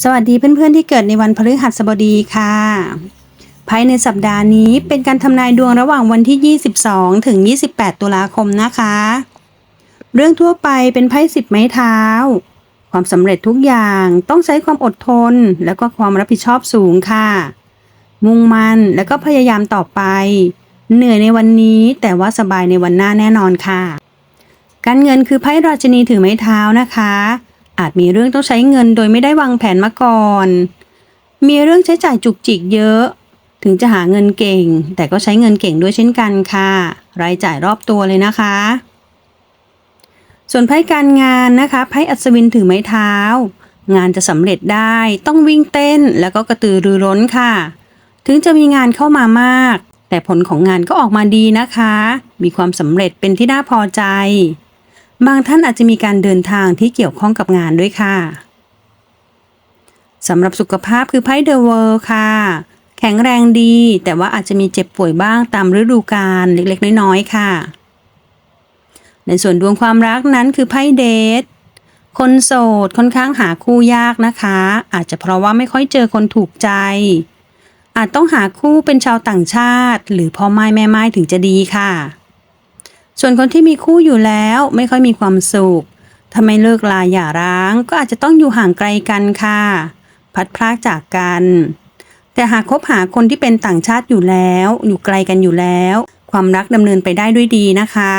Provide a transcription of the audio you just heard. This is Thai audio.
สวัสดีเพื่อนๆที่เกิดในวันพฤหัสบดีค่ะไพ่ในสัปดาห์นี้เป็นการทำนายดวงระหว่างวันที่ 22 ถึง 28 ตุลาคมนะคะ เรื่องทั่วไปเป็นไพ่สิบไม้เท้า ความสำเร็จทุกอย่างต้องใช้ความอดทน และก็ความรับผิดชอบสูงค่ะ มุ่งมั่นและก็พยายามต่อไป เหนื่อยในวันนี้แต่ว่าสบายในวันหน้าแน่นอนค่ะ การเงินคือไพ่ราชินีถือไม้เท้านะคะ อาจมีเรื่องต้องใช้เงินโดยไม่ได้วางแผนมาก่อน มีเรื่องใช้จ่ายจุกจิกเยอะ ถึงจะหาเงินเก่ง แต่ก็ใช้เงินเก่งด้วยเช่นกันค่ะ รายจ่ายรอบตัวเลยนะคะ ส่วนไพ่การงานนะคะ ไพ่อัศวินถือไม้เท้า งานจะสำเร็จได้ต้องวิ่งเต้นแล้วก็กระตือรือร้นค่ะ ถึงจะมีงานเข้ามามาก แต่ผลของงานก็ออกมาดีนะคะ มีความสำเร็จเป็นที่น่าพอใจ บางท่านอาจจะมีการเดินทางที่เกี่ยวข้องกับงานด้วยค่ะสำหรับสุขภาพคือไพ่เดอะเวิลด์ค่ะ แข็งแรงดี แต่ว่าอาจจะมีเจ็บป่วยบ้างตามฤดูกาลเล็กๆ น้อยๆค่ะ ในส่วนดวงความรักนั้นคือไพ่เดทคนโสดค่อนข้างหาคู่ยากนะคะ อาจจะเพราะว่าไม่ค่อยเจอคนถูกใจ อาจต้องหาคู่เป็นชาวต่างชาติ หรือพ่อไม้แม่ไม้ถึงจะดีค่ะ ส่วนคนที่มีคู่อยู่แล้วไม่ค่อยมีความสุขถ้าไม่เลิกลาอย่าร้าง ก็อาจจะต้องอยู่ห่างไกลกันค่ะ พัดพรากจากกัน แต่หากคบหาคนที่เป็นต่างชาติอยู่แล้ว อยู่ไกลกันอยู่แล้ว ความรักดำเนินไปได้ด้วยดีนะคะ